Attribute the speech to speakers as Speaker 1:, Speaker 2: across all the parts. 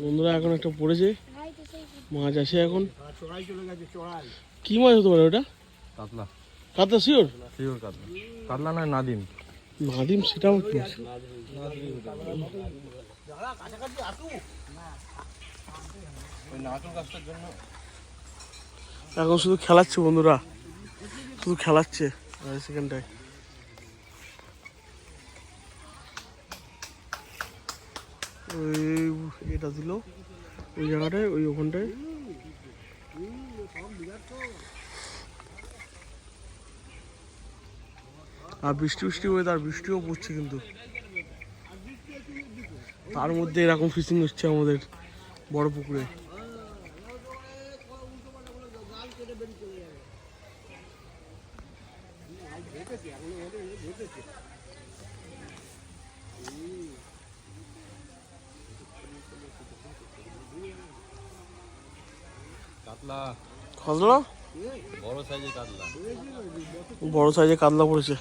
Speaker 1: বন্ধুরা এখন একটা পড়েছে। মাছ আছে এখন। কি মাছ হতে পারে ওটা?
Speaker 2: কাতলা।
Speaker 1: কাতলা শিওর?
Speaker 2: শিওর কাতলা। কাতলা নয় নাদিম।
Speaker 1: নাদিম কি
Speaker 2: নাটক গাছটার জন্য
Speaker 1: এখন শুধু খেলাচ্ছে বন্ধুরা। শুধু খেলাচ্ছে সেকেন্ডটায় ওই এটা দিল ওই জায়গাটায়, ওই ওখানটায়। আর বৃষ্টি বৃষ্টি ওয়েদার বৃষ্টিও পড়ছে কিন্তু। তার মধ্যে এরকম ফিশিং হচ্ছে আমাদের বড় পুকুরে।
Speaker 2: কাতলা।
Speaker 1: কাতলা?
Speaker 2: বড় সাইজের কাতলা।
Speaker 1: বড় সাইজে কাতলা পড়েছে।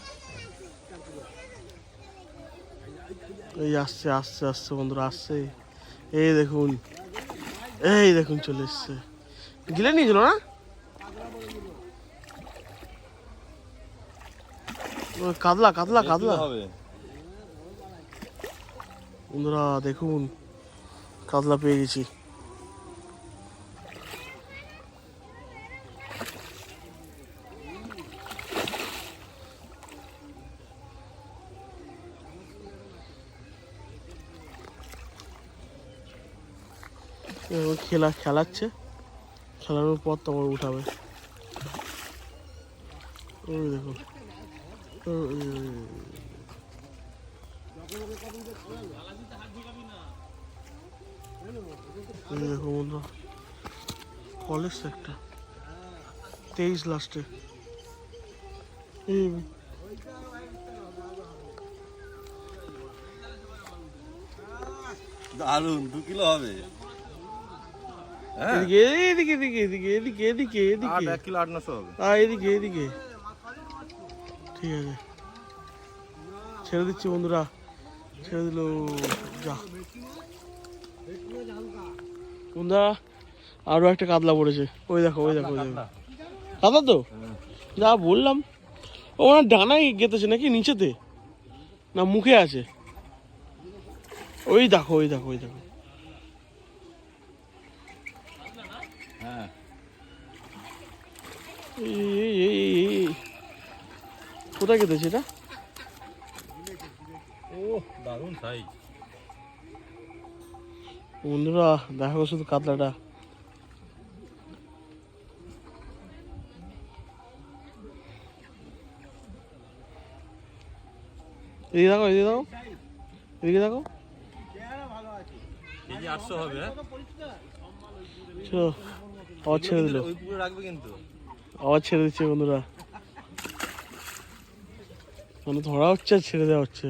Speaker 1: এই আসছে আসছে আসছে বন্ধুরা আসছে। এই দেখুন এই দেখুন চলে এসছে। গিলে নিয়েছিল না? কাতলা কাতলা কাতলা। বন্ধুরা দেখুন কাতলা পেয়ে গেছি। খেলা খেলাচ্ছে। খেলানোর পর তোমার উঠাবে। ওই। এই দেখো বন্ধুরা কলেজ একটা। তেইশ লাস্টে
Speaker 2: দারুণ দু কিলো হবে।
Speaker 1: এদিকে এদিকে এদিকে এদিকে এদিকে এদিকে এদিকে।
Speaker 2: এক কিলো আট নশো হবে
Speaker 1: এদিকে এদিকে। ঠিক আছে। ছেড়ে দিচ্ছি বন্ধুরা। ছেড়ে দিল যা। বন্ধুরা আরও একটা কাতলা পড়েছে। ওই দেখো ওই দেখো ওই দেখো। কাতলা তো? যা বললাম। ও ওনার ডানায় গেতেছে নাকি নিচেতে? না মুখে আছে। ওই দেখো ওই দেখো ওই দেখো। কোথায় গেতেছে এটা
Speaker 2: ও দারুণ সাইজ
Speaker 1: বন্ধুরা দেখো শুধু কাতলাটা। এদিকে দেখো এদিকে দেখো। এদিকে দেখো।
Speaker 2: আটশো হবে হ্যাঁ?
Speaker 1: ছেড়ে দিল।
Speaker 2: রাখবে কিন্তু।
Speaker 1: আবার ছেড়ে দিচ্ছে বন্ধুরা মানে ধরা হচ্ছে আর ছেড়ে দেওয়া হচ্ছে